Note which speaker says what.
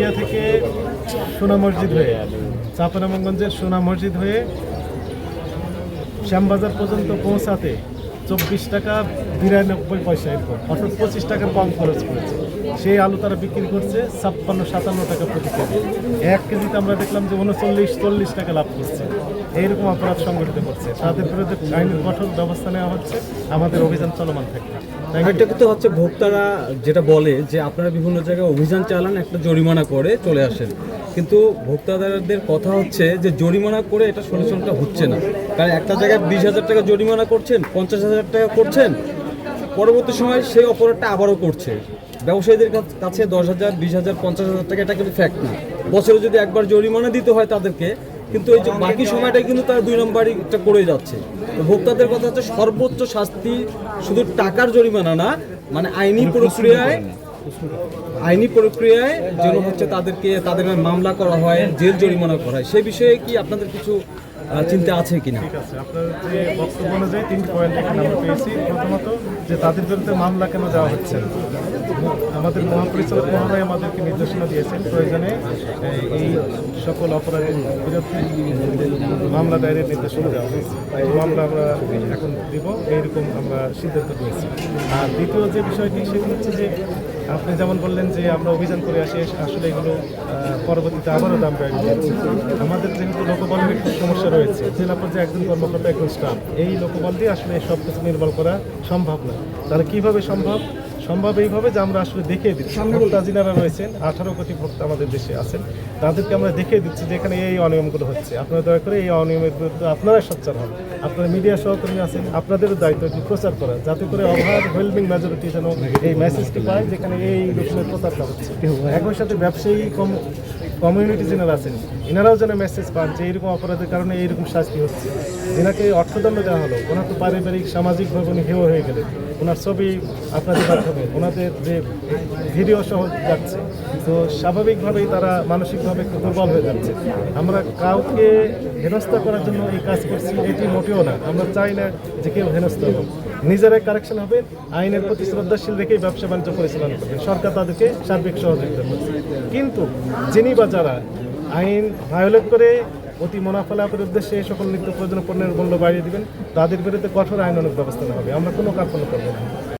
Speaker 1: India থেকে সোনা মসজিদ হয়ে চাপানামগঞ্জের সোনা মসজিদ হয়ে শ্যামবাজার পর্যন্ত পৌঁছাতে চব্বিশ টাকা বিরানব্বই পয়সা এরকম অর্থাৎ পঁচিশ টাকার কম খরচ করেছে সেই আলু তারা বিক্রি করছে ছাপ্পান্ন, সাতান্ন টাকা প্রতি কেজি। এক কেজিতে আমরা দেখলাম যে উনচল্লিশ, চল্লিশ টাকা লাভ করছে। এইরকম অপরাধ সংগঠিত করছে। তাদের বিরুদ্ধে আইনের কঠোর ব্যবস্থা নেওয়া হচ্ছে, আমাদের অভিযান চলমান থাকবে.
Speaker 2: একটা কিন্তু হচ্ছে ভোক্তারা যেটা বলে যে আপনারা বিভিন্ন জায়গায় অভিযান চালান, একটা জরিমানা করে চলে আসেন। কিন্তু ভোক্তাদের কথা হচ্ছে যে জরিমানা করে এটা সলিউশনটা হচ্ছে না। কারণ একটা জায়গায় বিশ হাজার টাকা জরিমানা করছেন, পঞ্চাশ হাজার টাকা করছেন পরবর্তী সময় সেই অপরাধটা আবারও করছে। ব্যবসায়ীদের কাছে দশ হাজার বিশ হাজার পঞ্চাশ হাজার টাকা এটা কিন্তু ফ্যাক্ট না। বছরে যদি একবার জরিমানা দিতে হয় তাদেরকে কিন্তু এই যে বাকি সময়টাই কিন্তু তারা দুই নম্বরই এটা করে যাচ্ছে। তো ভোক্তাদের কথা হচ্ছে সর্বোচ্চ শাস্তি শুধু টাকার জরিমানা না মানে আইনি প্রক্রিয়ায় আইনি প্রক্রিয়ায় যেন হচ্ছে তাদেরকে তাদের মামলা করা হয় জেল জরিমানা করা হয়। সে বিষয়ে কি আপনাদের কিছু চিন্তা আছে কিনা?
Speaker 1: ঠিক আছে, আপনার যে অনুযায়ী তিনটি পয়েন্ট এখানে আমরা পেয়েছি। প্রথমত যে তাদের বিরুদ্ধে মামলা কেন দেওয়া হচ্ছে। আমাদের মহাপরিচালক মহোদয় আমাদেরকে নির্দেশনা দিয়েছেন প্রয়োজনে, এই- সকল অপরাধের বিরুদ্ধে মামলা দায়েরের নির্দেশনা দেওয়া হয়েছে। মামলা আমরা এখন দিব, এইরকম আমরা সিদ্ধান্ত নিয়েছি। আর দ্বিতীয় যে বিষয়টি, সেটি হচ্ছে যে আপনি যেমন বললেন যে আমরা অভিযান করে আসি, আসলে এগুলো পরবর্তীতে আবারও দাম বেড়ে যাচ্ছে আমাদের যেহেতু লোকবলের একটু সমস্যা রয়েছে, জেলা পর্যায়ে একজন কর্মকর্তা, একজন স্টাফ এই লোকবল দিয়ে আসলে সব কিছু নির্মল করা সম্ভব না তাহলে কীভাবে সম্ভব? সম্ভব এইভাবে যে আমরা আসলে দেখিয়ে দিচ্ছি। ভোক্তা যিনারা রয়েছেন আঠারো কোটি ভোক্তা আমাদের দেশে আছেন তাদেরকে আমরা দেখিয়ে দিচ্ছি যে এখানে এই অনিয়মগুলো হচ্ছে। আপনারা দয়া করে এই অনিয়মের বিরুদ্ধে আপনারা সচ্চার হন। আপনারা মিডিয়া সহকর্মী আছেন আপনাদেরও দায়িত্ব প্রচার করা যাতে করে অভার ওয়েলমিং মেজরিটি যেন এই মেসেজটি পায় যেখানে এই রকমের প্রচারটা হচ্ছে। একই সাথে ব্যবসায়ী কম কমিউনিটি যারা আছেন। এনারাও যেন মেসেজ পান যে এইরকম অপরাধের কারণে এইরকম শাস্তি হচ্ছে। যেনাকে অর্থদণ্ড দেওয়া হলো, ওনার তো পারিবারিক, সামাজিকভাবে উনি হেয় হয়ে গেলেন। ওনার ছবি আপনাদের মাধ্যমে, ওনাদের যে ভিডিও সহ যাচ্ছে। তো স্বাভাবিকভাবেই তারা মানসিকভাবে একটু দুর্বল হয়ে যাচ্ছে। আমরা কাউকে হেনস্থা করার জন্য এই কাজ করছি, এটি মোটেও না। আমরা চাই না যে কেউ হেনস্থা হোক। নিজেরাই কারেকশন হবে, আইনের প্রতি শ্রদ্ধাশীল রেখেই ব্যবসা বাণিজ্য পরিচালনা করবেন সরকার তাদেরকে সার্বিক সহযোগিতা করবে কিন্তু যিনি বা যারা আইন ভায়োলেট করে অতি মুনাফা লাভের উদ্দেশ্যে এই সকল নিত্য প্রয়োজনীয় পণ্যের মূল্য বাড়িয়ে দিবেন, তাদের বিরুদ্ধে কঠোর আইন আইনানুক ব্যবস্থা হবে। আমরা কোনো কার্পণ্য করব না।